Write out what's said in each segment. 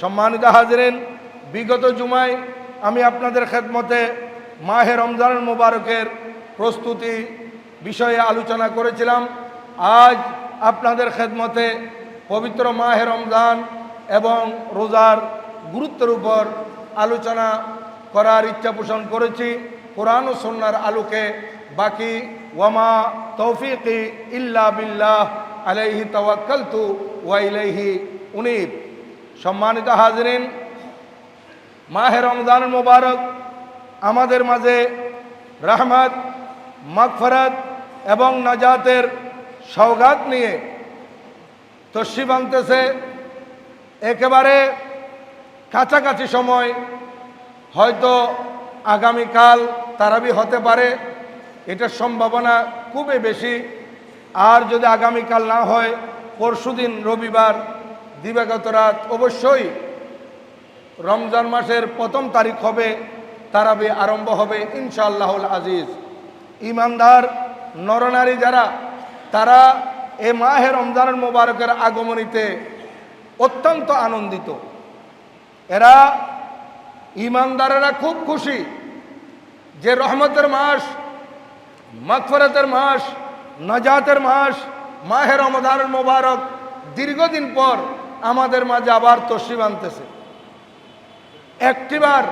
সম্মানিত হাজরেন, বিগত জুমায় আমি আপনাদের খেদমতে মাহে রমজান মোবারকের প্রস্তুতি বিষয়ে আলোচনা করেছিলাম। আজ আপনাদের খেদমতে পবিত্র মাহে রমজান এবং রোজার গুরুত্বের উপর আলোচনা করার ইচ্ছা পোষণ করেছি। কোরআন ও সন্ন্যার আলোকে বাকি ওয়ামা তৌফিকি ইল্লা বিল্লাহ আলাইহি তাওয়াক্কালতু ওয়া ইলাইহি উনিব। সম্মানিত হাজরিন, মাহে রমজান মোবারক আমাদের মাঝে রহমত, মাগফরত এবং নাজাতের সৌগাত নিয়ে তসিব আনতেছে। একেবারে কাছাকাছি সময়, হয়তো আগামীকাল তারাবি হতে পারে, এটার সম্ভাবনা খুবই বেশি। আর যদি আগামীকাল না হয়, পরশুদিন রবিবার দিবাগত রাত অবশ্যই রমজান মাসের প্রথম তারিখ হবে, তারাবি আরম্ভ হবে ইনশাআল্লাহুল আজিজ। ইমানদার, নরনারী যারা, তারা এ মাহে রমজানের মোবারকের আগমনীতে অত্যন্ত আনন্দিত। এরা ইমানদারেরা খুব খুশি যে রহমতের মাস, মাগফরতের মাস, নাজাতের মাস, মাহে রমজানের মোবারক দীর্ঘদিন পর আমাদের মাঝে আবার তসিব আনতেছে। একটিবার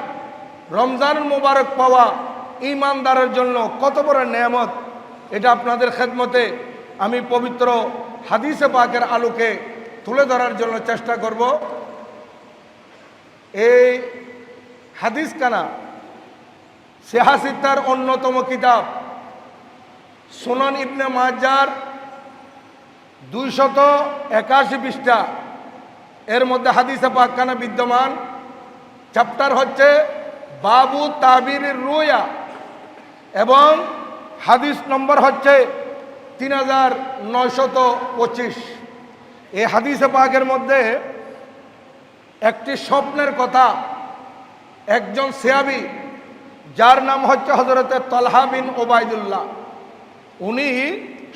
রমজান মোবারক পাওয়া ইমানদারের জন্য কত বড় নেয়ামত, এটা আপনাদের খেদমতে আমি পবিত্র হাদিসে পাকের আলোকে তুলে ধরার জন্য চেষ্টা করব। এই হাদিস কানা সেহাসিদ্দার অন্যতম কিতাব, সোনান ইবনে মাজার দুইশত একাশি পৃষ্ঠা। এর মধ্যে হাদিসে পাকখানা বিদ্যমান চ্যাপ্টার হচ্ছে বাবু তাবির রুয়া এবং হাদিস নম্বর হচ্ছে তিন হাজার নয়শত পঁচিশ। এই হাদিসে পাকের মধ্যে একটি স্বপ্নের কথা একজন সেয়াবি, যার নাম হচ্ছে হজরতের তলহা বিন ওবায়দুল্লাহ উনি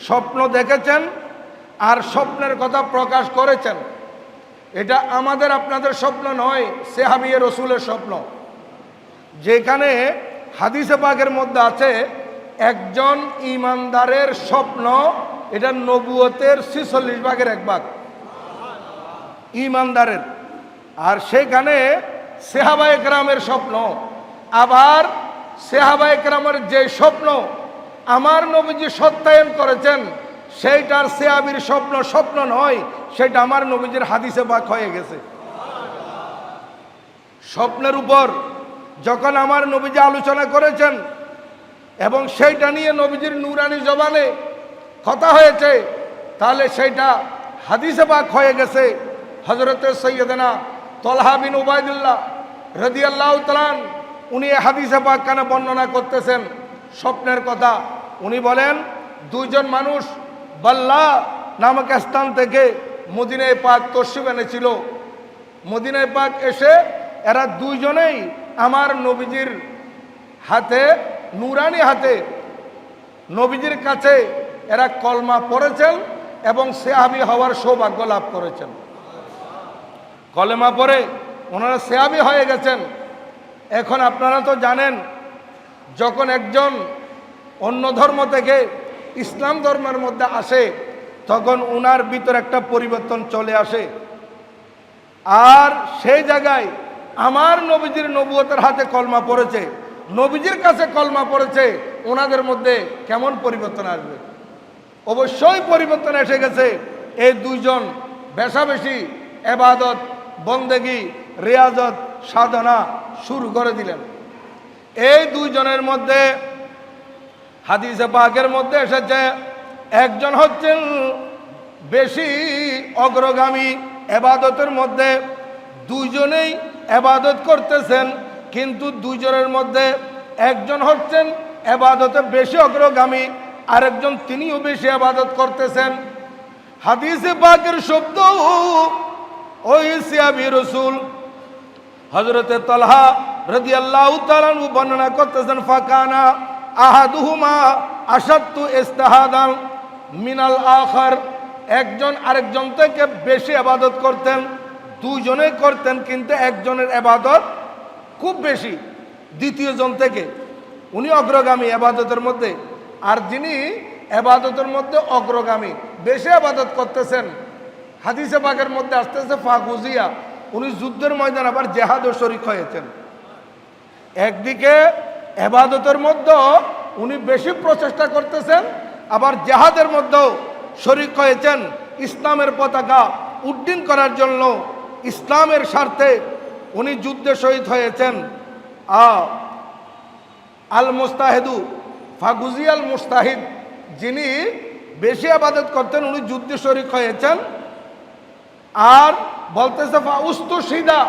স্বপ্ন দেখেছেন আর স্বপ্নের কথা প্রকাশ করেছেন। এটা আমাদের আপনাদের স্বপ্ন নয় সেহাবিয়ে রসুলের স্বপ্ন। যেখানে হাদিসে পাকের মধ্যে আছে, একজন ইমানদারের স্বপ্ন, এটা নবুয়তের ছিচল্লিশ ভাগের এক ভাগ। ইমানদারের। আর সেখানে সেহাবা একরামের স্বপ্ন। আবার সেহাবা একরামের যে স্বপ্ন, আমার নবীজি সত্যায়ন করেছেন সেইটার সেহাবির স্বপ্ন স্বপ্ন নয়, সেটা আমার নবীজির হাদিসে বাক হয়ে গেছে। স্বপ্নের উপর যখন আমার নবীজি আলোচনা করেছেন এবং সেইটা নিয়ে নবীজির নুরানি জবানে কথা হয়েছে, তাহলে সেইটা হাদিসে বাক হয়ে গেছে। হজরত সৈয়দনা তলহা বিন উবায়দুল্লাহ রদি আল্লাহ তালান উনি হাদিসে পাক কানে বর্ণনা করতেছেন? স্বপ্নের কথা। উনি বলেন, দুইজন মানুষ বাল্লা নামক স্থান থেকে মদিনায় পাক তসিব এনেছিল। মদিনায় পাক এসে এরা দুইজনেই আমার নবীজির হাতে, নুরানি হাতে নবীজির কাছে এরা কলমা পড়েছেন এবং সেহাবি হওয়ার সৌভাগ্য লাভ করেছেন। কলেমা পরে ওনারা সেয়াবি হয়ে গেছেন। এখন আপনারা তো জানেন, যখন একজন অন্য ধর্ম থেকে ইসলাম ধর্মের মধ্যে আসে, তখন উনার ভিতর একটা পরিবর্তন চলে আসে। আর সেই জায়গায় আমার নবীজির নবুয়তের হাতে কলমা পড়েছে, নবীজির কাছে কলমা পড়েছে ওনাদের মধ্যে কেমন পরিবর্তন আসবে? অবশ্যই পরিবর্তন এসে গেছে। এই দুইজন বেশাবেশি এবাদত, বন্দেগি, রেয়াজত, সাধনা শুরু করে দিলেন। এই দুইজনের মধ্যে হাদিসে পাকের মধ্যে এসেছে, একজন হচ্ছেন বেশি অগ্রগামী এবাদতের মধ্যে, দুইজনেই এবাদত করতেছেন, কিন্তু দুইজনের মধ্যে একজন হচ্ছেন এবাদতে বেশি অগ্রগামী, আরেকজন তিনিও বেশি আবাদত করতেছেন। হাদিসে পাকের শব্দ রসুল হজরতে তলহা রদি আল্লাহ বর্ণনা করতেছেন, ফাকানা আহাদুহুমা আসাত্তু ইস্তাহাদান মিনাল আখার। একজন আরেকজন থেকে বেশি আবাদত করতেন, দুইজনে করতেন, কিন্তু একজনের এবাদত খুব বেশি। দ্বিতীয় জন থেকে উনি অগ্রগামী এবাদতের মধ্যে। আর যিনি এবাদতের মধ্যে অগ্রগামী, বেশি আবাদত করতেছেন, হাদিসে বাগের মধ্যে আসতেছে, ফাগুজিয়া। উনি যুদ্ধের ময়দান আবার জেহাদও শরিক হয়েছেন। একদিকে এবাদতের মধ্যে উনি বেশি প্রচেষ্টা করতেছেন, আবার জেহাদের মধ্যেও শরিক হয়েছেন ইসলামের পতাকা উড্ডীন করার জন্য, ইসলামের স্বার্থে উনি যুদ্ধে শহীদ হয়েছেন। আল মুস্তাহেদু ফাগুজি আল মুস্তাহিদ যিনি বেশি আবাদত করতেন, উনি যুদ্ধে শরিক হয়েছেন। আর বলতেছে উস্তু সিদা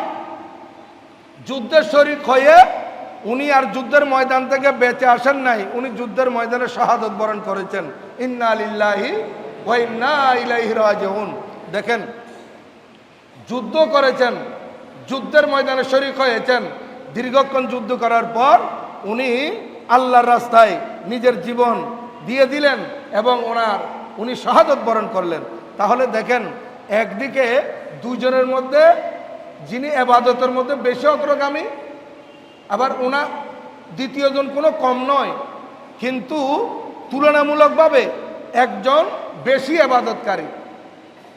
যুদ্ধের শরিক হয়ে উনি আর যুদ্ধের ময়দান থেকে বেঁচে আসেন নাই, উনি যুদ্ধের ময়দানে শাহাদত বরণ করেছেন। ইন্না আলিল্লাহি দেখেন, যুদ্ধ করেছেন, যুদ্ধের ময়দানে শরিক হয়েছেন, দীর্ঘক্ষণ যুদ্ধ করার পর উনি আল্লাহর রাস্তায় নিজের জীবন দিয়ে দিলেন এবং ওনার, উনি শাহাদত বরণ করলেন। তাহলে দেখেন, একদিকে দুজনের মধ্যে, যিনি এবাদতের মধ্যে বেশি অগ্রগামী আবার ওনা দ্বিতীয়জন কোনো কম নয়, কিন্তু তুলনামূলকভাবে একজন বেশি আবাদতকারী।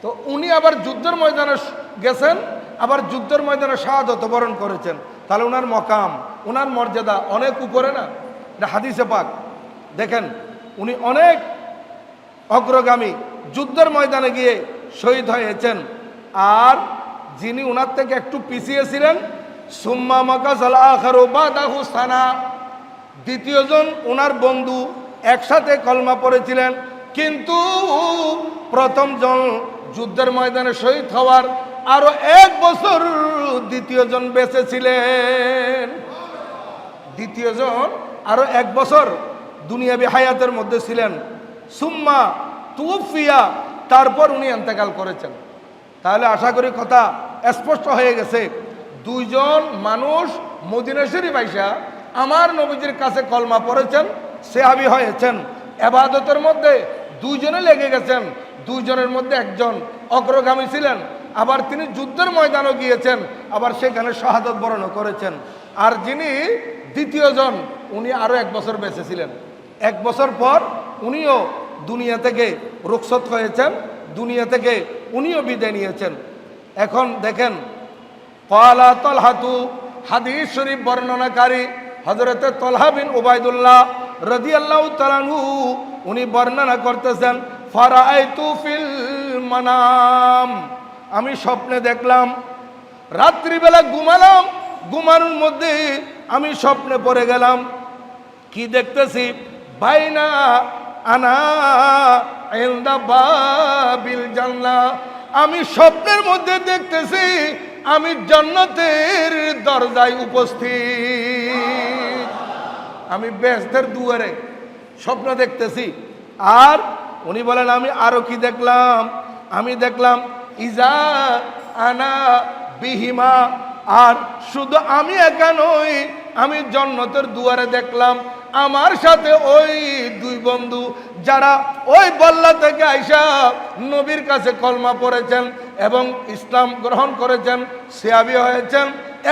তো উনি আবার যুদ্ধের ময়দানে গেছেন, আবার যুদ্ধের ময়দানে শাহাদত বরণ করেছেন। তাহলে ওনার মকাম ওনার মর্যাদা অনেক উপরে না? এটা হাদিসে পাক। দেখেন, উনি অনেক অগ্রগামী, যুদ্ধের ময়দানে গিয়ে শহীদ হয়েছেন। আর যিনি ওনার থেকে একটু পিছিয়ে ছিলেন সুম্মা মাকাসাল আখারু বাদাহু সানা। দ্বিতীয়জন ওনার বন্ধু, একসাথে কলমা পড়েছিলেন। কিন্তু প্রথম জন যুদ্ধের ময়দানে শহীদ হওয়ার আরও এক বছর দ্বিতীয়জন বেঁচে ছিলেন দ্বিতীয়জন আরও এক বছর দুনিয়াবি হায়াতের মধ্যে ছিলেন। সুম্মা তুফিয়া তারপর উনি এন্তেকাল করেছেন। তাহলে আশা করি কথা স্পষ্ট হয়ে গেছে। দুইজন মানুষ মদিনা শরীফ আইসা আমার নবীজির কাছে কলমা পড়েছেন, সেহাবি হয়েছেন। এবাদতের মধ্যে দুইজনে লেগে গেছেন, দুইজনের মধ্যে একজন অগ্রগামী ছিলেন, আবার তিনি যুদ্ধের ময়দানও গিয়েছেন, আবার সেখানে শাহাদত বরণও করেছেন। আর যিনি দ্বিতীয়জন, উনি আরও এক বছর বেঁচে ছিলেন। এক বছর পর উনিও দুনিয়া থেকে রুখসত হয়েছেন, দুনিয়া থেকে উনিও বিদায় নিয়েছেন। এখন দেখেন কলা তলহাতু, হাদিস শরীফ বর্ণনাকারী হজরতে তলহা বিন উবায়দুল্লাহ রদি আল্লাহ তালানহু উনি বর্ণনা করতেছেন ফারাইতু ফিল মানাম। আমি স্বপ্নে দেখলাম, রাত্রিবেলা ঘুমালাম, ঘুমানোর মধ্যে আমি স্বপ্নে পড়ে গেলাম। কি দেখতেছি? বাইনা আনা এলদা বাবিল জানলা আমি স্বপ্নের মধ্যে দেখতেছি আমি জন্নতের দরজায় উপস্থিত। আমি বেসদের দুয়ারে স্বপ্ন দেখতেছি। আর উনি বলেন, আমি আরও কি দেখলাম? আমি দেখলাম, ইজা আনা বিহিমা। আর শুধু আমি একা নই, আমি জন্নতের দুয়ারে দেখলাম, আমার সাথে ওই দুই বন্ধু যারা ওই বল্লা থেকে আইসা নবীর কাছে কলমা পড়েছেন এবং ইসলাম গ্রহণ করেছেন, সিয়াবি হয়েছেন,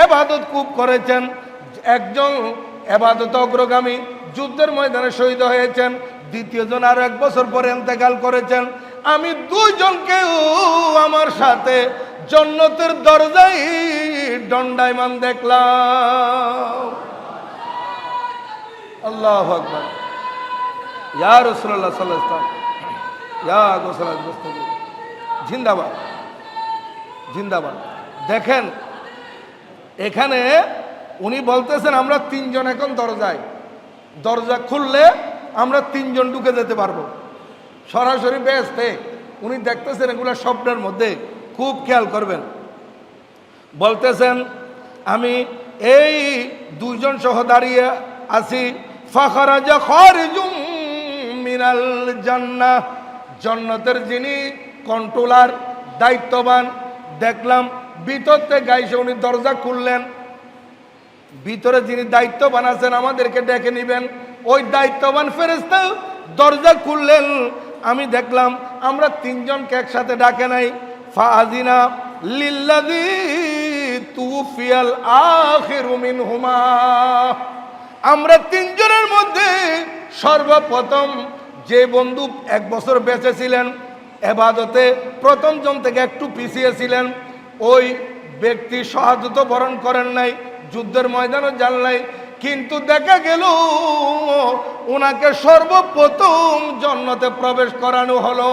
এবাদত খুব করেছেন, একজন এবাদত অগ্রগামী যুদ্ধের ময়দানে শহীদ হয়েছেন, দ্বিতীয়জন আর এক বছর পরে এন্তেকাল করেছেন। আমি দুইজনকেও আমার সাথে জন্নতের দরজায় দণ্ডায়মান দেখলাম। আল্লাহ আকবর। ইয়া রসুল্লাহ সাল্লাহ ইয়া গোসাল জিন্দাবাদ। জিন্দাবাদ। দেখেন, এখানে উনি বলতেছেন, আমরা তিনজন এখন দরজায়। দরজা খুললে আমরা তিনজন ঢুকে যেতে পারব। সরাসরি বেসতে উনি দেখতেছেন এগুলো স্বপ্নের মধ্যে। খুব খেয়াল করবেন। বলতেছেন, আমি এই দুইজন সহ দাঁড়িয়ে আছি। ফাখারাজা খারিজুম মিনাল জান্নাহ জন্নতের যিনি কন্ট্রোলার দায়িত্ববান, দেখলাম ভিতর থেকে গাইছে, উনি দরজা খুললেন। ভিতরে যিনি দায়িত্ববান আছেন, আমাদেরকে ডেকে নিবেন। ওই দায়িত্ববান ফেরেস্তা দরজা খুললেন। আমি দেখলাম আমরা তিনজনকে একসাথে ডাকে নাই। ফাজিনা লিল্লাযী তুফিয়াল আখিরু মিনহুমা। আমরা তিনজনের মধ্যে সর্বপ্রথম যে বন্ধু এক বছর বেঁচে ছিলেন এবাদতে প্রথম জন থেকে একটু পিছিয়ে ছিলেন ওই ব্যক্তি সহাদত বরণ করেন নাই, যুদ্ধের ময়দানও যান নাই। কিন্তু দেখা গেল ওনাকে সর্বপ্রথম জন্নতে প্রবেশ করানো হলো।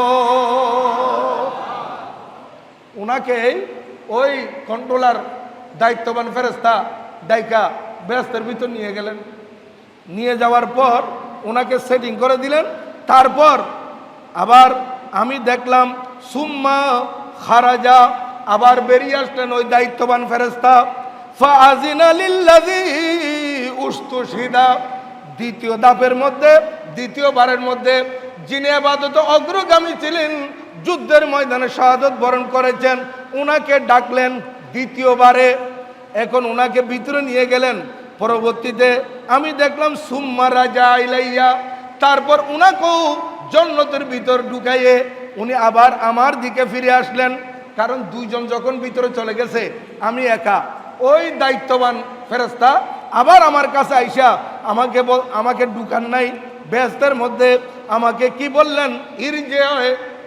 ওনাকে ওই কন্ট্রোলার, দায়িত্ববান ফেরেস্তা দায়িকা ব্যস্তের ভিতর নিয়ে গেলেন। নিয়ে যাওয়ার পর ওনাকে সেটিং করে দিলেন। তারপর আবার আমি দেখলাম, সুম্মা খারাজা আবার বেরিয়ে আসলেন ওই দায়িত্ববান ফেরেস্তা দ্বিতীয় দাপের মধ্যে, দ্বিতীয়বারের মধ্যে যিনি আপাতত অগ্রগামী ছিলেন, যুদ্ধের ময়দানে শাহাদত বরণ করেছেন, উনাকে ডাকলেন দ্বিতীয়বারে। এখন উনাকে ভিতরে নিয়ে গেলেন। পরবর্তীতে আমি দেখলাম, সুম্মা রাজা ইলাইয়া তারপর উনাকেও জন্নতের ভিতর ঢুকাইয়ে উনি আবার আমার দিকে ফিরে আসলেন। কারণ দুইজন যখন ভিতরে চলে গেছে, আমি একা। ওই দায়িত্ববান ফেরেস্তা আবার আমার কাছে আইসা আমাকে আমাকে ঢুকান নাই। ব্যস্তের মধ্যে আমাকে কি বললেন? ইর যে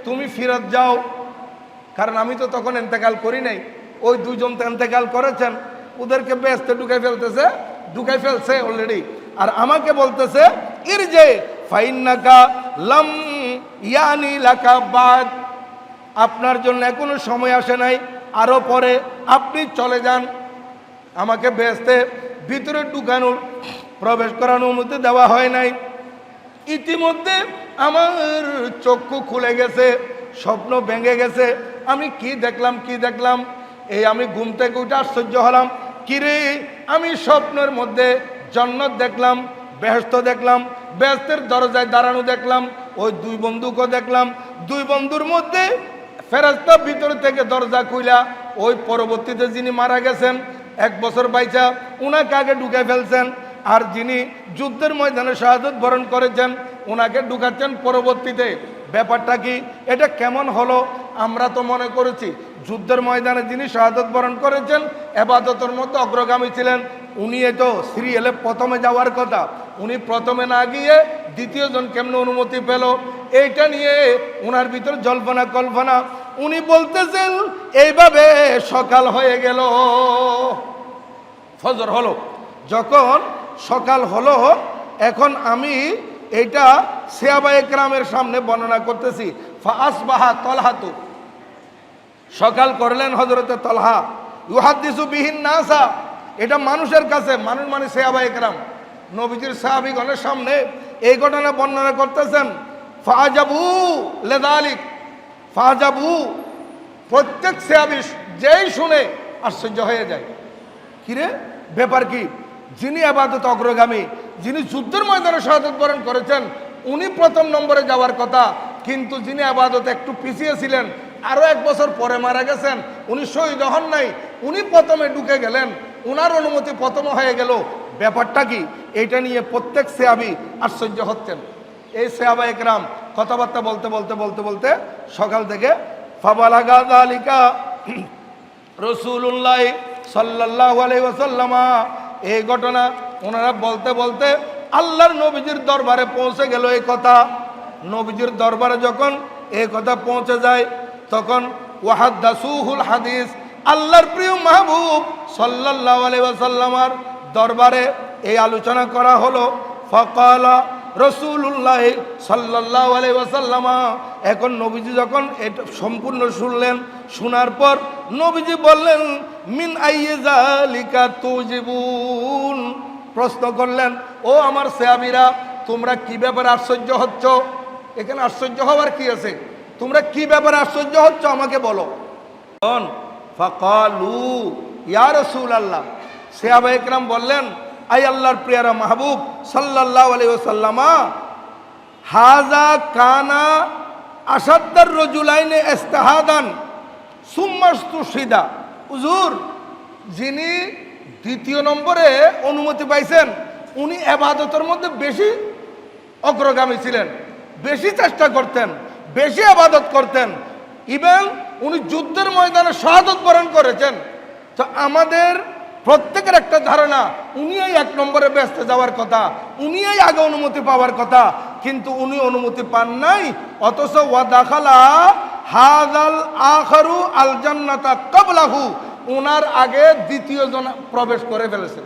তুমি ফিরত যাও। কারণ আমি তো তখন এন্তেকাল করি নাই। ওই দুজন তো এন্তেকাল করেছেন। ওদেরকে ব্যস্তে ঢুকাই ফেলতেছে, ঢুকাই ফেলছে অলরেডি আর আমাকে বলতেছে, ইর যে লাম ইয়ানি আপনার জন্য এখনও সময় আসে নাই আরও পরে আপনি চলে যান। আমাকে বেসতে ভিতরে ঢুকানোর, প্রবেশ করার অনুমতি দেওয়া হয় নাই। ইতিমধ্যে আমার চক্ষু খুলে গেছে, স্বপ্ন ভেঙে গেছে। আমি কি দেখলাম কি দেখলাম? এই আমি ঘুম থেকে উঠে আশ্চর্য হলাম। কিরে, আমি স্বপ্নের মধ্যে জন্নত দেখলাম। বেহস্ত দেখলাম বেহস্তের দরজায় দাঁড়ানো দেখলাম, ওই দুই বন্ধুকে দেখলাম। দুই বন্ধুর মধ্যে ফেরাস্তা ভিতর থেকে দরজা খুইলা, ওই পরবর্তীতে যিনি মারা গেছেন, এক বছর বাইচা, উনাকে আগে ঢুকে ফেলছেন। আর যিনি যুদ্ধের ময়দানে শাহাদত বরণ করেছেন ওনাকে ঢুকাচ্ছেন পরবর্তীতে। ব্যাপারটা কি? এটা কেমন হলো? আমরা তো মনে করেছি, যুদ্ধের ময়দানে যিনি শাহাদত বরণ করেছেন, এবাদতের মধ্যে অগ্রগামী ছিলেন। উনি তো সিরিয়ালে প্রথমে যাওয়ার কথা। উনি প্রথমে না গিয়ে দ্বিতীয় জন কেমন অনুমতি পেল? এইটা নিয়ে ওনার ভিতর জল্পনা কল্পনা। উনি বলতেছেন, এইভাবে সকাল হয়ে গেল। ফজর হলো। যখন সকাল হলো, এখন আমি এটা সেয়াবা একরামের সামনে বর্ণনা করতেছি। ফাস বাহা তলহাতু। সকাল করলেন হজরতে তলহা। ইউহাদিসু বিহীন না নাসা। এটা মানুষের কাছে, মানুষ মানে সেয়াবা একরাম নবীজির সাহাবিগণের সামনে এই ঘটনা বর্ণনা করতেছেন, ফাজাবু লেদালিক, ফাজাবু। প্রত্যেক সেয়াবি যেই শুনে আশ্চর্য হয়ে যায়। কিরে ব্যাপার কি? যিনি আবাদত অগ্রগামী, যিনি যুদ্ধের ময়দানে শাহাদত বরণ করেছেন, উনি প্রথম নম্বরে যাওয়ার কথা, কিন্তু যিনি আবাদত একটু পিছিয়ে ছিলেন, আরও এক বছর পরে মারা গেছেন, উনি শহীদ হন নাই, উনি প্রথমে ঢুকে গেলেন উনার অনুমতি প্রথম হয়ে গেল। ব্যাপারটা কি? এইটা নিয়ে প্রত্যেক সেয়াবি আশ্চর্য হচ্ছেন। এই সেয়াবা একরাম কথাবার্তা বলতে বলতে বলতে বলতে সকাল থেকে ফাবালাগা আলিকা রসুল্লাহ সাল্লাহ আলাইসাল্লামা এই ঘটনা ওনারা বলতে বলতে আল্লাহর নবীজির দরবারে পৌঁছে গেল এই কথা। নবীজির দরবারে যখন এই কথা পৌঁছে যায়, তখন ওয়াহাদাসুহুল হাদিস আল্লাহর প্রিয় মাহবুব সাল্লাহ আলাইসাল্লামার দরবারে এই আলোচনা করা হলো। ফকালা রসুল্লাহ সাল্লাহ আলাইসাল্লামা এখন নবীজি যখন এটা সম্পূর্ণ শুনলেন, শোনার পর নবীজি বললেন, মিন আইয়েজালিকা তুজিবুন? প্রশ্ন করলেন, ও আমার সেয়াবিরা তোমরা কি ব্যাপারে আশ্চর্য হচ্ছ? এখানে আশ্চর্য হওয়ার কি আছে? তোমরা কি ব্যাপারে আশ্চর্য হচ্ছ আমাকে বলো। ফকালু, ইয়া রসুল আল্লাহ সেয়াবা একরাম বললেন, আই আল্লাহর প্রিয়ারা মাহবুব সাল্লাহ আলী ওসাল্লামা হাজা কানা আসাদ্দার রজুলাইনে এস্তাহাদান সুম্মাস্তু সিদা হুজুর, যিনি দ্বিতীয় নম্বরে অনুমতি পাইছেন, উনি আবাদতের মধ্যে বেশি অগ্রগামী ছিলেন, বেশি চেষ্টা করতেন, বেশি আবাদত করতেন। ইভেন উনি যুদ্ধের ময়দানে শাহাদত বরণ করেছেন। তো আমাদের প্রত্যেকের একটা ধারণা উনিই এক নম্বরে ব্যস্ত যাওয়ার কথা উনিই আগে অনুমতি পাওয়ার কথা, কিন্তু উনি অনুমতি পান নাই, অথচ ওয়া দাখালা হাদাল আখারু আল জান্নাতা কাবলাহু ওনার আগে দ্বিতীয় জন প্রবেশ করে ফেলেছেন।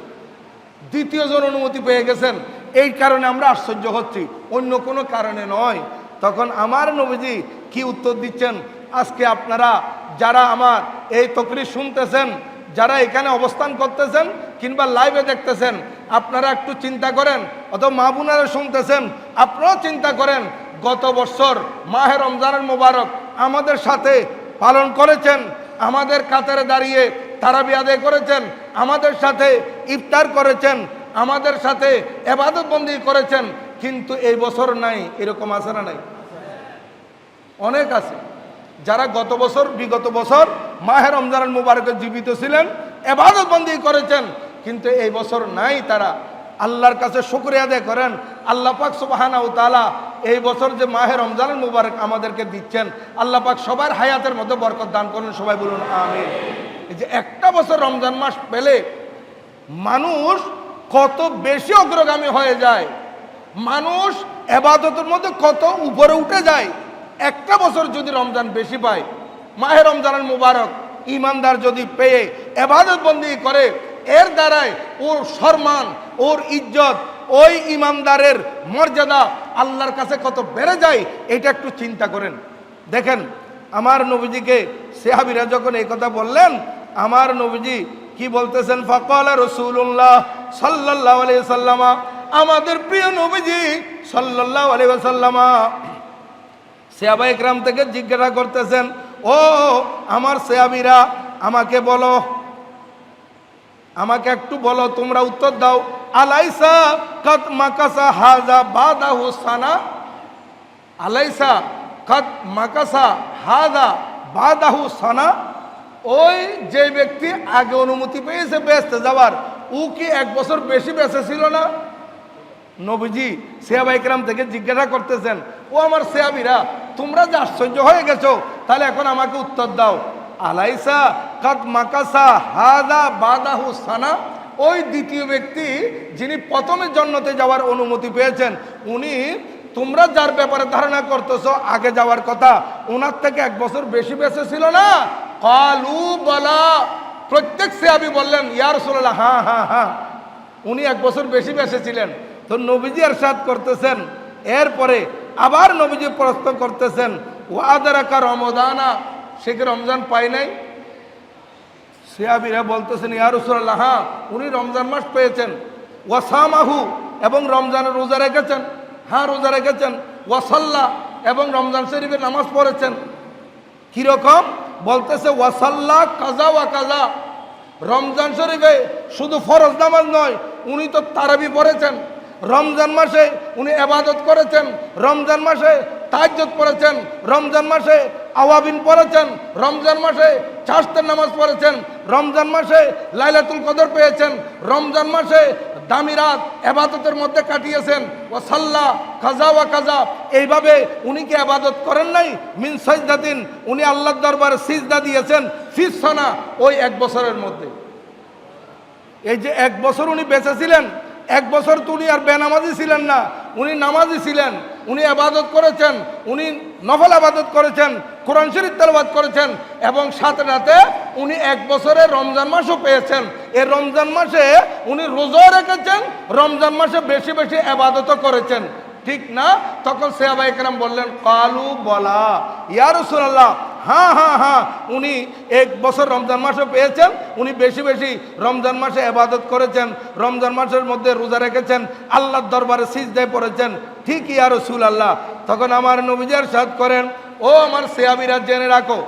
দ্বিতীয় জন অনুমতি পেয়ে গেছেন। এই কারণে আমরা আশ্চর্য হচ্ছি। অন্য কোনো কারণে নয়। তখন আমার নবীজি কি উত্তর দিচ্ছেন? আজকে আপনারা যারা আমার এই তকরি শুনতেছেন, যারা এখানে অবস্থান করতেছেন কিংবা লাইভে দেখতেছেন, আপনারা একটু চিন্তা করেন, অথবা মা বোনেরা শুনতেছেন, আপনারাও চিন্তা করেন, গত বছর মাহে রমজানের মোবারক আমাদের সাথে পালন করেছেন, আমাদের কাতারে দাঁড়িয়ে তারাবি আদায় করেছেন, আমাদের সাথে ইফতার করেছেন, আমাদের সাথে এবাদতবন্দি করেছেন, কিন্তু এই বছর নাই, এরকম না নাই? অনেক আছে। যারা গত বছর, বিগত বছর মাহের রমজান মুবারকে জীবিত ছিলেন, এবাদতবন্দি করেছেন, কিন্তু এই বছর নাই তারা। আল্লাহর কাছে শুক্রিয়া আদায় করেন। আল্লাহ পাক সুবাহানা ও তালা এই বছর যে মাহে রমজানের মুবারক আমাদেরকে দিচ্ছেন, আল্লাহ পাক সবার হায়াতের মধ্যে বরকত দান করুন, সবাই বলুন আমি যে একটা বছর রমজান মাস পেলে মানুষ কত বেশি অগ্রগামী হয়ে যায়। মানুষ এবাদতের মধ্যে কত উপরে উঠে যায়। একটা বছর যদি রমজান বেশি পায়, মাহে রমজানের মুবারক ইমানদার যদি পেয়ে এবাদত বন্দি করে, এর দ্বারাই ওর সম্মান, ওর ইজ্জত, ওই ইমানদারের মর্যাদা আল্লাহর কাছে কত বেড়ে যায়, এটা একটু চিন্তা করেন। দেখেন, আমার নবীজিকে সেহাবিরা যখন এই কথা বললেন, আমার নবীজি কি বলতেছেন? ফকল রসুল্লাহ সাল্লাহ আলিয়া আমাদের প্রিয় নবীজি সাল্লাহ আলিয়া সেয়াবা একরাম থেকে জিজ্ঞাসা করতেছেন, ও, আমার সেয়াবিরা, আমাকে বলো, আমাকে একটু বলো, তোমরা উত্তর দাও, আলাইসা কত মাকাসা হাজা বাদাহু সানা, আলাইসা কত মাকাসা হাজা বাদাহু সানা, ওই যে ব্যক্তি আগে অনুমতি পেয়েছে ব্যস্ত যাওয়ার, ও কি এক বছর বেশি বেঁচে ছিল না? নবীজি সেয়াবা ইকরাম থেকে জিজ্ঞাসা করতেছেন, ও আমার সেয়াবিরা তোমরা যে আশ্চর্য হয়ে গেছো, তাহলে এখন আমাকে উত্তর দাও। আলাইসা কাদ মাকাসা হাদা বাদাহু সানা। ওই দ্বিতীয় ব্যক্তি যিনি প্রথমে জন্মতে যাওয়ার অনুমতি পেয়েছেন, উনি তোমরা যার ব্যাপারে ধারণা করতেছো আগে যাওয়ার কথা ওনার থেকে এক বছর বেশি বেঁচে ছিল না? কালু বলা। প্রত্যেক সেয়াবি বললেন ইয়ার সোল্লাহ হ্যাঁ হ্যাঁ হ্যাঁ উনি এক বছর বেশি বেঁচে ছিলেন। তো নবীজি আর সাদ করতেছেন। এরপরে আবার নবীজি প্রশ্ন করতেছেন, ওয়াদারাকা রমদানা? সে কি রমজান পাই নাই? সিয়াবিরা বলতেছেন, ইয়া রসুল্লাহ হ্যাঁ উনি রমজান মাস পেয়েছেন। ওয়াসামাহু, এবং রমজানের রোজা রেখেছেন। হ্যাঁ রোজা রেখেছেন। ওয়াসাল্লাহ এবং রমজান শরীফের নামাজ পড়েছেন। কীরকম বলতেছে ওয়াসাল্লাহ কাজা ওয়া কাজা। রমজান শরীফে শুধু ফরজ নামাজ নয়, উনি তো তারাবি পড়েছেন। রমজান মাসে উনি এবাদত করেছেন, রমজান মাসে তাজ্জত পড়েছেন, রমজান মাসে আওয়াবিন পড়েছেন, রমজান মাসে চাষতের নামাজ পড়েছেন, রমজান মাসে লাইলাতুল কদর পেয়েছেন, রমজান মাসে দামি রাত এবাদতের মধ্যে কাটিয়েছেন। ও সাল্লাহ কাজা ওয়া খাজা এইভাবে উনি কি আবাদত করেন নাই? মিন সজদাদিন উনি আল্লাহর দরবারে সিজদা দিয়েছেন ফিসনা ওই এক বছরের মধ্যে। এই যে এক বছর উনি বেঁচে ছিলেন এক বছর তো উনি আর বেনামাজি ছিলেন না, উনি নামাজি ছিলেন, উনি আবাদত করেছেন, উনি নফল আবাদত করেছেন, কোরআন শরীফ তেলবাদ করেছেন, এবং সাথে রাতে উনি এক বছরে রমজান মাসও পেয়েছেন। এই রমজান মাসে উনি রোজাও রেখেছেন, রমজান মাসে বেশি বেশি আবাদতও করেছেন। ঠিক না? তখন সেহাবা একরাম বললেন, কালু বলা, ইয়া রসুল্লাহ হ্যাঁ হ্যাঁ হ্যাঁ। উনি এক বছর রমজান মাসও পেয়েছেন, উনি বেশি বেশি রমজান মাসে এবাদত করেছেন, রমজান মাসের মধ্যে রোজা রেখেছেন, আল্লাহর দরবারে সিজদায় পড়েছেন। ঠিকই ইয়া রসুল আল্লাহ তখন আমার নবীজার সাদ করেন, ও আমার সেয়াবিরা জেনে রাখো।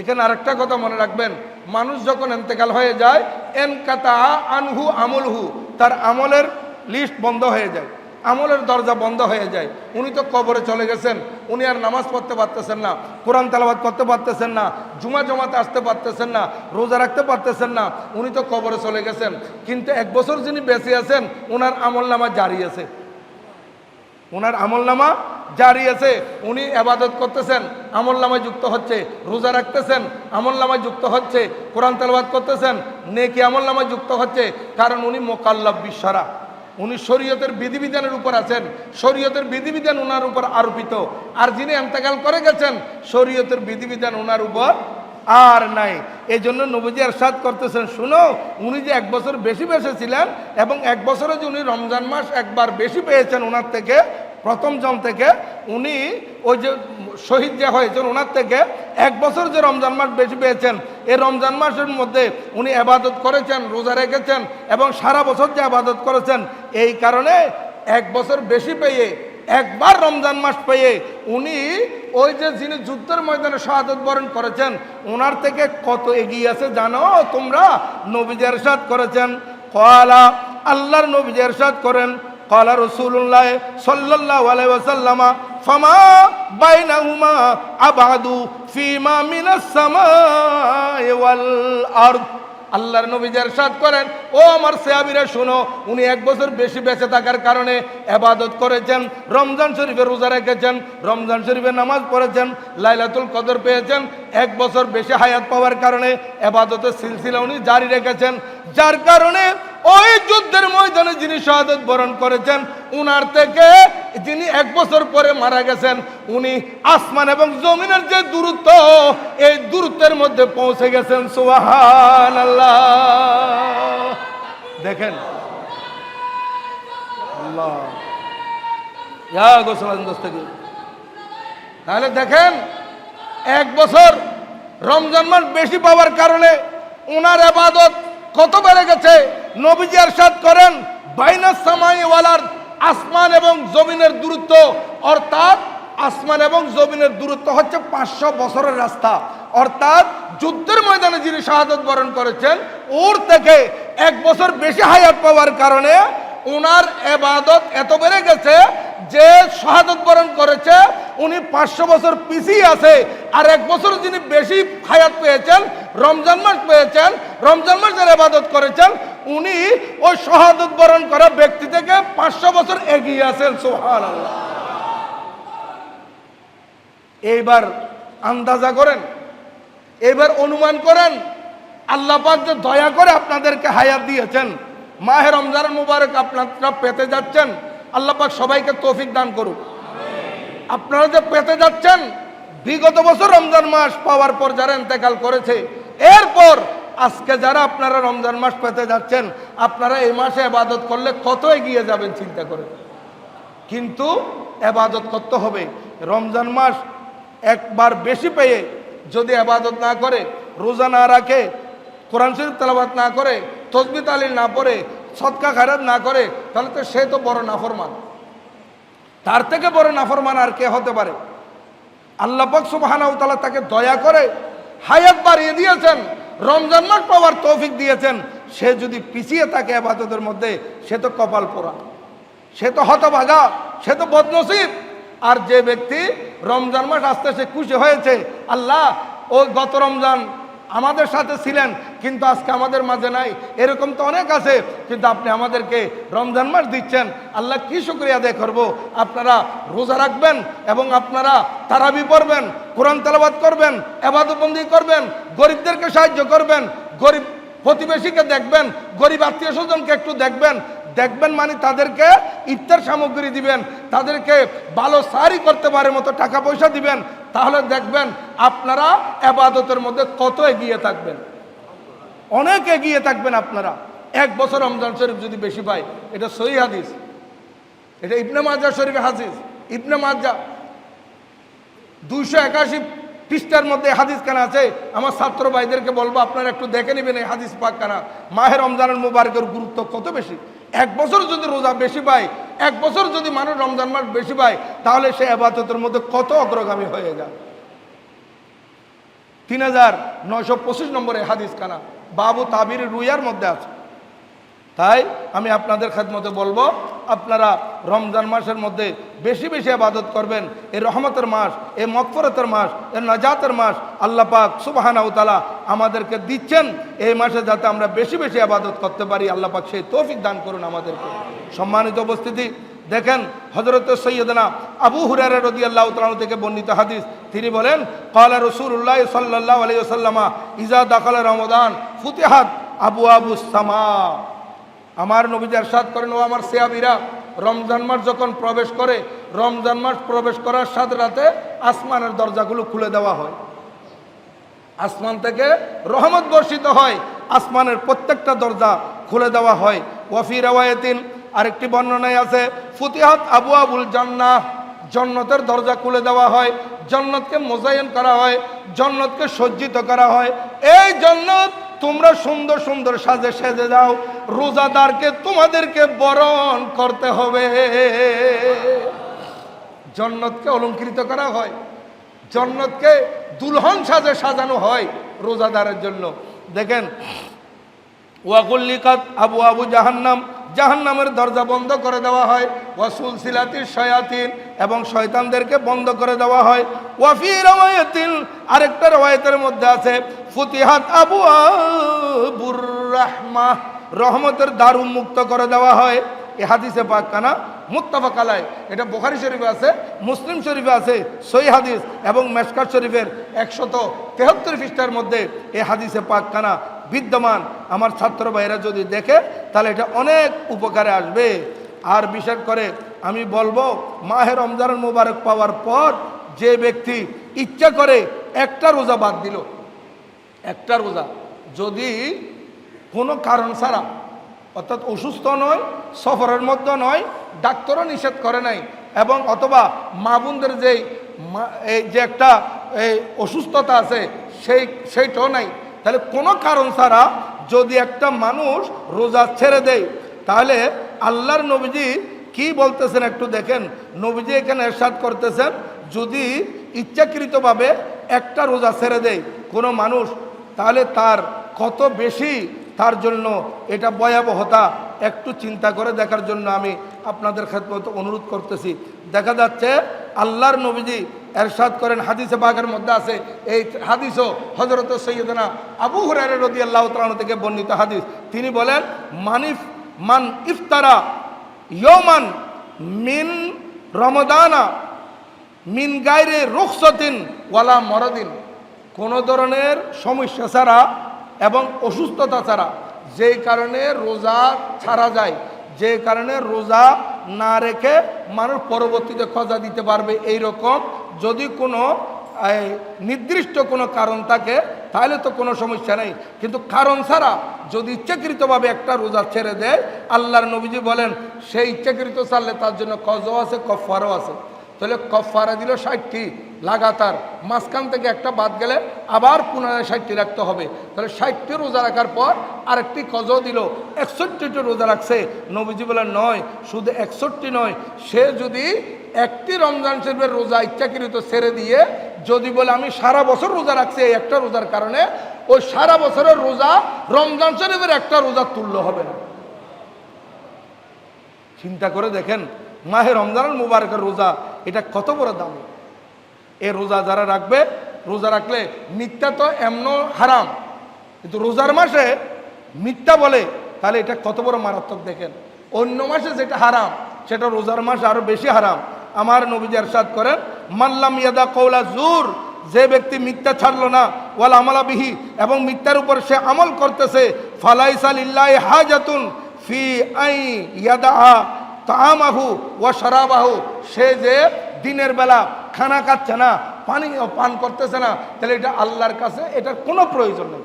এখানে আরেকটা কথা মনে রাখবেন, মানুষ যখন এন্তেকাল হয়ে যায় এন কাতা আনহু আমলহু, তার আমলের লিস্ট বন্ধ হয়ে যায়। আমলের দরজা বন্ধ হয়ে যায়। উনি তো কবরে চলে গেছেন, উনি আর নামাজ পড়তে পারতেছেন না, কোরআন তালাবাদ করতে পারতেছেন না, জুমা জমাতে আসতে পারতেছেন না, রোজা রাখতে পারতেছেন না, উনি তো কবরে চলে গেছেন। কিন্তু এক বছর যিনি বেঁচে আছেন ওনার আমল নামা জারি আছে। ওনার আমল নামা জারি আছে। উনি আবাদত করতেছেন আমল নামায় যুক্ত হচ্ছে, রোজা রাখতেছেন আমল নামায় যুক্ত হচ্ছে, কোরআন তেলবাদ করতেছেন, নেকি আমল নামায় যুক্ত হচ্ছে, কারণ উনি মোকাল্লাব বিশ্বরা। উনি শরীয়তের বিধিবিধানের উপর আছেন, শরীয়তের বিধিবিধান ওনার উপর আরোপিত। আর যিনি এন্তেকাল করে গেছেন, শরীয়তের বিধিবিধান ওনার উপর আর নাই। এই জন্য নবীজি সাদ করতেছেন, শুনো, উনি যে এক বছর বেশি বেসেছিলেন এবং এক বছরে যে উনি রমজান মাস একবার বেশি পেয়েছেন ওনার থেকে প্রথম জন থেকে উনি ওই যে শহীদ যে হয়েছেন, ওনার থেকে এক বছর যে রমজান মাস বেশি পেয়েছেন, এই রমজান মাসের মধ্যে উনি আবাদত করেছেন, রোজা রেখেছেন এবং সারা বছর যে আবাদত করেছেন, এই কারণে এক বছর বেশি পেয়ে, একবার রমজান মাস পেয়ে উনি ওই যে যিনি যুদ্ধের ময়দানে শাহাদত বরণ করেছেন, ওনার থেকে কত এগিয়ে আছে জানো? তোমরা নবীজি এরশাদ করেছেন। কলা আল্লাহর নবীজি এরশাদ করেন। قال رسول الله صلى الله عليه وسلم فما بينهما أبعد فيما من السماء والأرض আল্লাহর নবী এরশাদ করেন, ও আমার সেয়াবিরা শুনো, উনি এক বছর বেশি বেঁচে থাকার কারণে এবাদত করেছেন, রমজান শরীফে রোজা রেখেছেন, রমজান শরীফে নামাজ পড়েছেন, লাইলাতুল কদর পেয়েছেন, এক বছর বেশি হায়াত পাওয়ার কারণে এবাদতের সিলসিলা উনি জারি রেখেছেন, যার কারণে ওই যুদ্ধের ময়দানে যিনি শাহাদত বরণ করেছেন, উনার থেকে যিনি এক বছর পরে মারা গেছেন, উনি আসমান এবং জমিনের যে দূরত্ব, এই দূরত্বের মধ্যে পৌঁছে গেছেন। সোহান আল্লাহ। দেখেন আল্লাহ তাহলে দেখেন, এক বছর রমজান মাস বেশি পাওয়ার কারণে ওনার আবাদত কত বেড়ে গেছে। নবীজি আরশাদ করেন, বাইনাস সামাই ওয়ালার আসমান এবং জমিনের দূরত্ব, অর্থাৎ আসমান এবং জমিনের দূরত্ব হচ্ছে পাঁচশো বছরের রাস্তা। অর্থাৎ যুদ্ধের ময়দানে যিনি শাহাদত বরণ করেছেন, ওর থেকে এক বছর বেশি হায়াত পাওয়ার কারণে ওনার এবাদত এত বেড়ে গেছে যে শাহাদত বরণ করেছে, উনি পাঁচশো বছর পিছিয়ে আছে, আর এক বছর যিনি বেশি হায়াত পেয়েছেন, রমজান মাস পেয়েছেন, রমজান মাসের এবাদত করেছেন, উনি ওই শাহাদত বরণ করা ব্যক্তি থেকে পাঁচশো বছর এগিয়ে আছেন সোহান এইবার আন্দাজা করেন এবার অনুমান করেন, আল্লাহ পাক যে দয়া করে আপনাদেরকে হায়াত দিয়েছেন মাহে রমজান মুবারক আপনারা পেতে যাচ্ছেন। আল্লাহ পাক সবাইকে তৌফিক দান করুক। আপনারা যে পেতে যাচ্ছেন, বিগত বছর রমজান মাস পাওয়ার পর যারা ইন্তেকাল করেছে, এরপর আজকে যারা আপনারা রমজান মাস পেতে যাচ্ছেন, আপনারা এই মাসে আবাদত করলে কত এগিয়ে যাবেন চিন্তা করে কিন্তু আবাদত করতে হবে। রমজান মাস একবার বেশি পেয়ে যদি আবাদত না করে, রোজা না রাখে কোরআন শরীফ তেলাবাদ না করে, তসবি তালিল না পড়ে সৎকা খারাপ না করে, তাহলে তো সে তো বড় নাফরমান। তার থেকে বড় নাফরমান আর কে হতে পারে? আল্লাহ পাক সুবহানাহু তাআলা তাকে দয়া করে হায়াত বাড়িয়ে দিয়েছেন, রমজান মাস পাওয়ার তৌফিক দিয়েছেন। সে যদি পিছিয়ে থাকে আবাদতের মধ্যে, সে তো কপাল পোড়া। সে তো হতভাগা, সে তো বদনসিব। আর যে ব্যক্তি রমজান মাস আসতে সে খুশি হয়েছে, আল্লাহ, ও গত রমজান আমাদের সাথে ছিলেন, কিন্তু আজকে আমাদের মাঝে নাই। এরকম তো অনেক আছে, কিন্তু আপনি আমাদেরকে রমজান মাস দিচ্ছেন। আল্লাহ কি শুক্রিয়া আদায় করব? আপনারা রোজা রাখবেন এবং আপনারা তারাবি পড়বেন, কোরআন তেলাবাদ করবেন এবাদবন্দি করবেন, গরিবদেরকে সাহায্য করবেন, গরিব প্রতিবেশীকে দেখবেন, গরিব আত্মীয় স্বজনকে একটু দেখবেন দেখবেন মানে তাদেরকে ইফতার সামগ্রী দিবেন, তাদেরকে ভালো সারি করতে পারে মতো টাকা পয়সা দিবেন, তাহলে দেখবেন আপনারা আবাদতের মধ্যে কত এগিয়ে থাকবেন। অনেক এগিয়ে থাকবেন আপনারা। এক বছর রমজান শরীফ যদি বেশি পাই এটা সহি হাদিস। এটা ইবনে মাজা শরীফ হাদিস। ইবনে মাজা দুইশো একাশি পৃষ্ঠার মধ্যে হাদিস কানা আছে। আমার ছাত্র ভাইদেরকে বলব, আপনারা একটু দেখে নেবেন এই হাদিস পাক কানা। মাহের রমজানের মুবারকের গুরুত্ব কত বেশি? এক বছর যদি রোজা বেশি পায়, এক বছর যদি মানুষ রমজান মাস বেশি পায়, তাহলে সে আবাদতের মধ্যে কত অগ্রগামী হয়ে যায়। তিন হাজার নয়শো পঁচিশ নম্বরে হাদিস কানা, বাবু তাবির রুইয়ার মধ্যে আছে। তাই আমি আপনাদের খেদমতে বলব, আপনারা রমজান মাসের মধ্যে বেশি বেশি আবাদত করবেন। এই রহমতের মাস, এ মকফরতের মাস, এ নাজাতের মাস আল্লাহ পাক সুবাহানা তালা আমাদেরকে দিচ্ছেন। এই মাসে যাতে আমরা বেশি বেশি আবাদত করতে পারি, আল্লাহ পাক সেই তৌফিক দান করুন আমাদেরকে। সম্মানিত উপস্থিতি, দেখেন হজরত সৈয়দনা আবু হুরার রদি আল্লাহ তালু থেকে বর্ণিত হাদিস। তিনি বলেন কালা রসুল্লাহ সাল্লাহ আলাইসাল্লামা ইজা দাকাল রমদান, ফুতেহাত আবু আবু সামা। আমার নবীজি এরশাদ করেন, ও আমার সেয়াবিরা রমজান মাস যখন প্রবেশ করে, রমজান মাস প্রবেশ করার সাথে রাতে আসমানের দরজাগুলো খুলে দেওয়া হয়। আসমান থেকে রহমত বর্ষিত হয়, আসমানের প্রত্যেকটা দরজা খুলে দেওয়া হয়। ওয়াফি রাওয়ায়তিন আরেকটি বর্ণনায় আছে, ফুতিহাত আবু আবুল জান্নাহ, জন্নতের দরজা খুলে দেওয়া হয়, জন্নতকে মোজায়েন করা হয়, জন্নতকে সজ্জিত করা হয়। এই জন্নত তোমরা সুন্দর সুন্দর সাজে সেজে যাও, রোজাদারকে তোমাদেরকে বরণ করতে হবে। জন্নতকে অলঙ্কৃত করা হয়, জন্নতকে দুলহন সাজে সাজানো হয় রোজাদারের জন্য। দেখেন ওয়াকুল্লিকাত আবু আবু জাহান্নাম, জাহান্নামের দরজা বন্ধ করে দেওয়া হয়। ওয়াসুল সিলাতির শয়াতিন, এবং শয়তানদেরকে বন্ধ করে দেওয়া হয়। ওয়াফি রওয়ায়াতিন, আরেকটা রওয়ায়াতের মধ্যে আছে, ফুতিহাত আবু আবুর রাহমা, রহমতের দ্বার উন্মুক্ত করে দেওয়া হয়। এ হাদিসে পাক কানা মুত্তাফাক আলাই এটা বোখারি শরীফে আছে, মুসলিম শরীফে আছে সই হাদিস, এবং মেশকার শরীফের একশত তেহত্তর পৃষ্ঠার মধ্যে এ হাদিসে পাক কানা বিদ্যমান। আমার ছাত্র ভাইয়েরা যদি দেখে, তাহলে এটা অনেক উপকারে আসবে। আর বিশেষ করে আমি বলব মাহের রমজান মোবারক পাওয়ার পর যে ব্যক্তি ইচ্ছা করে একটা রোজা বাদ দিল, একটা রোজা যদি কোনো কারণ ছাড়া, অর্থাৎ অসুস্থ নয়, সফরের মধ্যে নয়, ডাক্তারও নিষেধ করে নাই, এবং অথবা মা বোনদের যে একটা অসুস্থতা আছে, সেই সেইটাও নাই তাহলে কোনো কারণ ছাড়া যদি একটা মানুষ রোজা ছেড়ে দেয়, তাহলে আল্লাহর নবীজি কি বলতেছেন একটু দেখেন। নবীজি এখানে এরশাদ করতেছেন, যদি ইচ্ছাকৃতভাবে একটা রোজা ছেড়ে দেয় কোনো মানুষ, তাহলে তার কত বেশি তার জন্য এটা ভয়াবহতা একটু চিন্তা করে দেখার জন্য আমি আপনাদের ক্ষেত্রে অনুরোধ করতেছি। দেখা যাচ্ছে আল্লাহর নবীজি এরশাদ করেন, হাদিসে বাঘের মধ্যে আছে। এই হাদিসও হজরত সৈয়দনা আবু হুরার রদি আল্লাহ তালন থেকে বর্ণিত হাদিস। তিনি বলেন মানিফ মান ইফতারা ইয়মান মিন রমদানা, মিন গায়রে রুখসতিন ওয়ালা মরদিন। কোনো ধরনের সমস্যা ছাড়া এবং অসুস্থতা ছাড়া, যেই কারণে রোজা ছাড়া যায়। যে কারণে রোজা না রেখে মানুষ পরবর্তীতে খজা দিতে পারবে এই রকম যদি কোনো নির্দিষ্ট কোনো কারণ থাকে, তাহলে তো কোনো সমস্যা নেই। কিন্তু কারণ ছাড়া যদি ইচ্ছাকৃতভাবে একটা রোজা ছেড়ে দেয়, আল্লাহর নবীজি বলেন, সেই ইচ্ছাকৃত ছাড়লে তার জন্য কজও আছে, কফারও আছে। তাহলে কফারা দিল ষাটটি, লাগাতার। মাঝখান থেকে একটা বাদ গেলে আবার পুনরায় ষাটটি রাখতে হবে। তাহলে ষাটটি রোজা রাখার পর আরেকটি কজ দিল, একষট্টিটি রোজা রাখছে। নবীজি বলে নয়, শুধু একষট্টি নয়, সে যদি একটি রমজান শরীফের রোজা ইচ্ছাকৃত ছেড়ে দিয়ে যদি বলে, আমি সারা বছর রোজা রাখছি এই একটা রোজার কারণে, ওই সারা বছরের রোজা রমজান শরীফের একটা রোজা তুল্য হবে না। চিন্তা করে দেখেন, মাহে রমজানুল মুবারকের রোজা এটা কত বড় দামি? এ রোজা যারা রাখবে, রোজা রাখলে মিথ্যা তো এমন হারাম। কিন্তু রোজার মাসে মিথ্যা বলে, তাহলে এটা কত বড় মারাত্মক দেখেন। অন্য মাসে যেটা হারাম, সেটা রোজার মাস আরও বেশি হারাম। আমার নবীজি এরশাদ করেন মাল্লাম ইয়াদা কৌলা জুর যে ব্যক্তি মিথ্যা ছাড়লো না, ওয়াল আমলা বিহি এবং মিথ্যার উপর সে আমল করতেছে ফালাইসাল ইল্লাহ হাজাতুন ফি আই ইয়াদাহা তামাহু ও শরাবাহু। সে যে দিনের বেলা খানা খাচ্ছে না, পানি পান করতেছে না, তাহলে এটা আল্লাহর কাছে এটার কোনো প্রয়োজন নেই।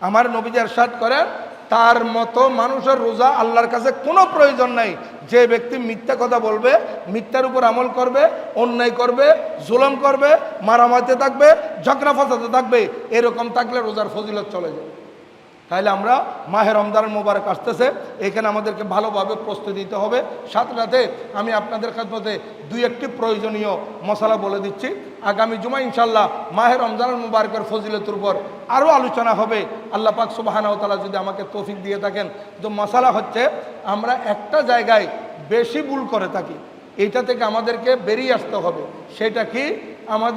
আমার নবীজি এরশাদ করেন, তার মতো মানুষের রোজা আল্লাহর কাছে কোনো প্রয়োজন নাই। যে ব্যক্তি মিথ্যা কথা বলবে, মিথ্যার উপর আমল করবে, অন্যায় করবে, জুলম করবে, মারামারিতে থাকবে, ঝগড়া ফসাতে থাকবে, এরকম থাকলে রোজার ফজিলত চলে যাবে তাহলে আমরা মাহে রমজান মোবারক আসতেছে, এখানে আমাদেরকে ভালোভাবে প্রস্তুতি দিতে হবে। সাথে সাথে আমি আপনাদের মধ্যে দুই একটি প্রয়োজনীয় মশলা বলে দিচ্ছি। আগামী জুমা ইনশাল্লাহ মাহে রমজান মুবারকের ফজিলতের উপর আরও আলোচনা হবে। আল্লাহ পাক সুবাহানাওতালা যদি আমাকে তৌফিক দিয়ে থাকেন। তো মশালা হচ্ছে, আমরা একটা জায়গায় বেশি ভুল করে থাকি। এইটা থেকে আমাদেরকে বেরিয়ে আসতে হবে। সেটা কি? আমাদের